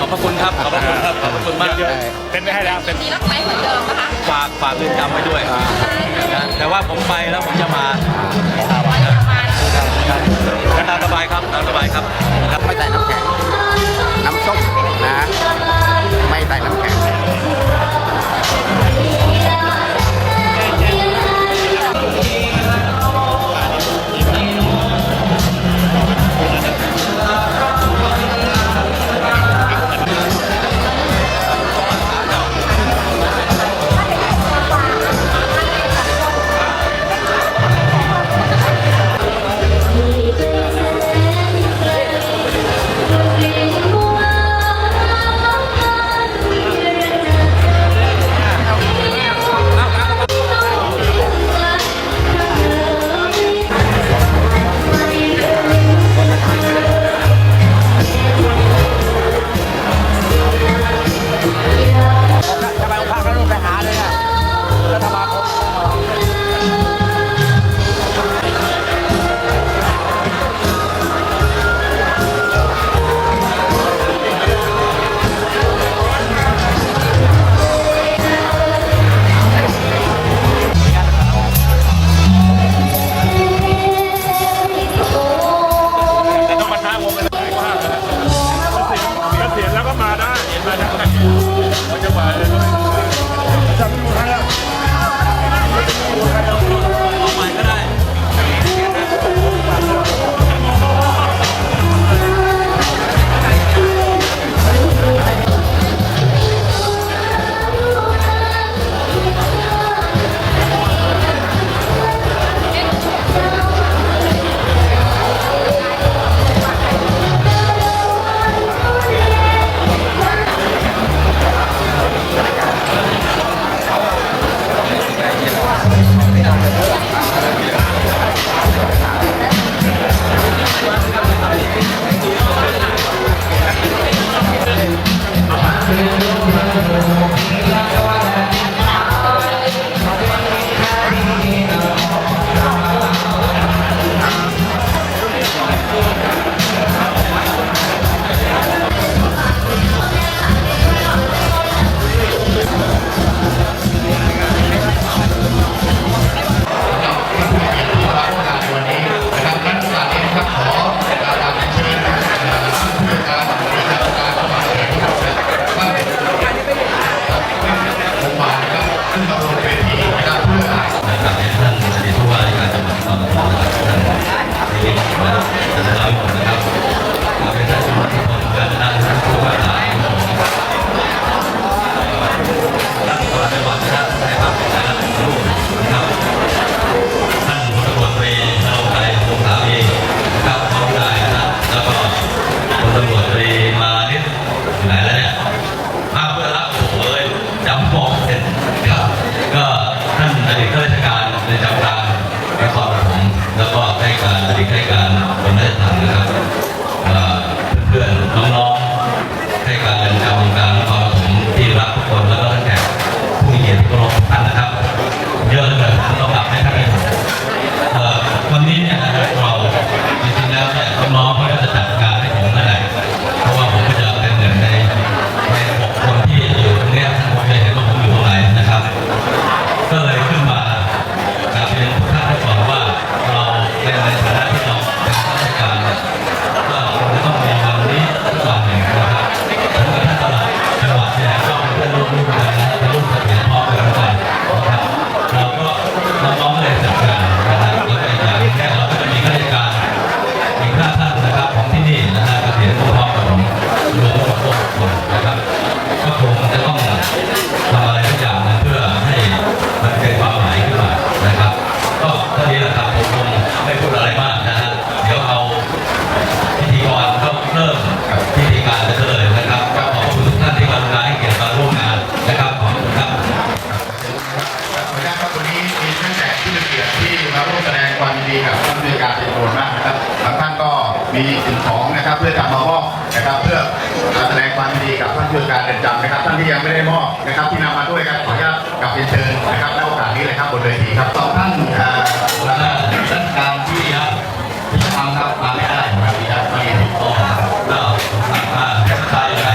ขอบพระคุณครับ ขอบพระคุณครับ ขอบพระคุณมาก เต้นไม่ให้แล้วเป็นมีรักไหมเหมือนเดิมนะคะฝากฝากเรือนจำไว้ด้วยแต่ว่าผมไปแล้วผมจะมาตายมสบายครับตามสบายครับ ไม่ใส่น้ำแข็ง น้ำส้มนะ ไม่ใส่น้ำแข็ง แสดงความดีกับท่านผู้การเรือนจำนะครับ ท่านที่ยังไม่ได้มอบนะครับที่นำมาด้วยครับขออนุญาตกับเชิญนะครับในโอกาสนี้เลยครับบนเวทีครับสองท่านแล้วก็ท่านการที่ครับที่ทำครับมาไม่ได้ครับที่ทำมาเรียนต่อก็มาเทศกาลอยู่ไหน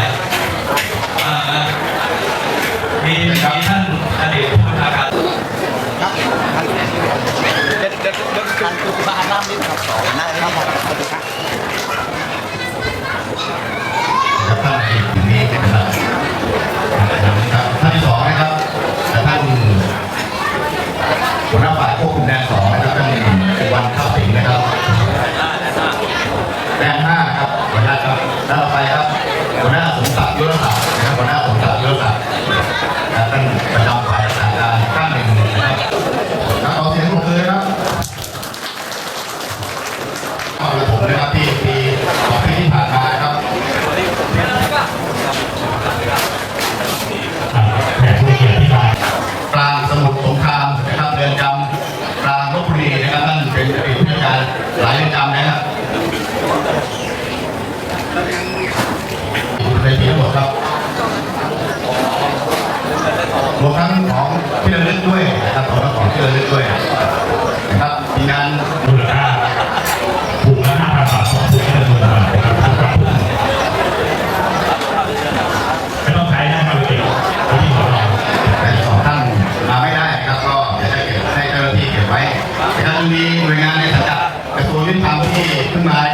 มีมีท่านอดีตผู้บัญชาการเด็ดเด็ดเด็ดการคือมาห้ามนิดครับสองนะครับขอบคุณครับ ภาพแห่งเมฆนะครับ come out.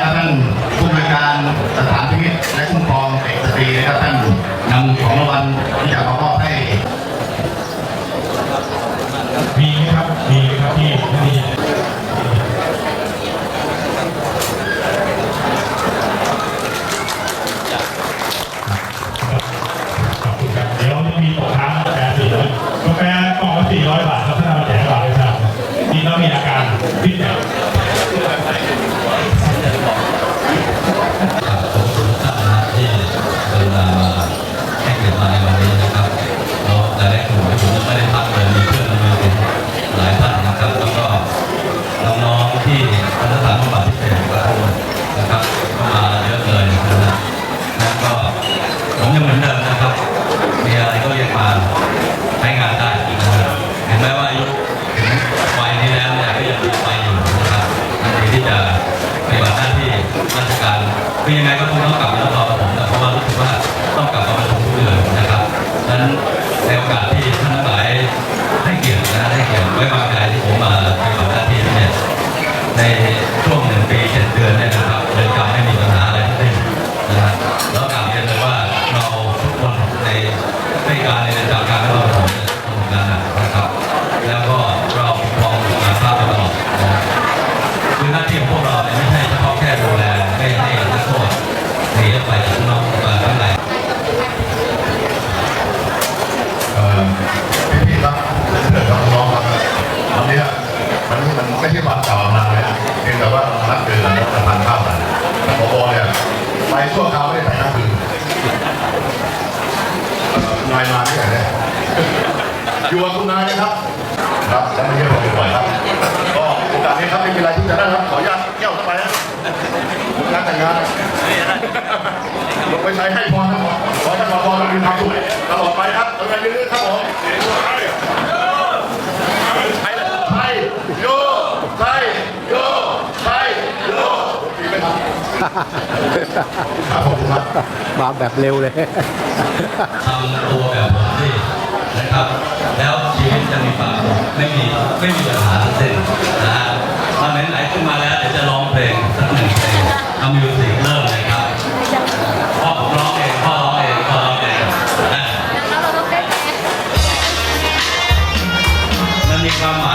และไม่ใช่ผมบ่อยครับ ก็โอกาสนี้ครับไม่มีอะไรที่จะได้ครับ ขออนุญาตเที่ยวเข้าไปนะผมรักแต่งงานลงไปใช้ให้พอครับขอท่านมาพรมีความสุขตลอดไปครับทำงานเรื่อยๆครับผมไทยไทยโยไทยโยไทยโยดีไหมครับคาแบบเร็วเลยทำตัวแบบผมสินะครับ แล้วะมีความไม่มีไม่มีปัญหาทั้งสิ้นนะฮะตอนไหนๆขึ้นมาแล้วเดี๋จะร้องเพลงสักหนึ่งเพลงเอมิวสิกเริ่มเลยครับพ่อผมร้องเองพ่อร้องเองพ่อร้องเองนะแล้วเราต้องเต้นไหมมันมีความหมาย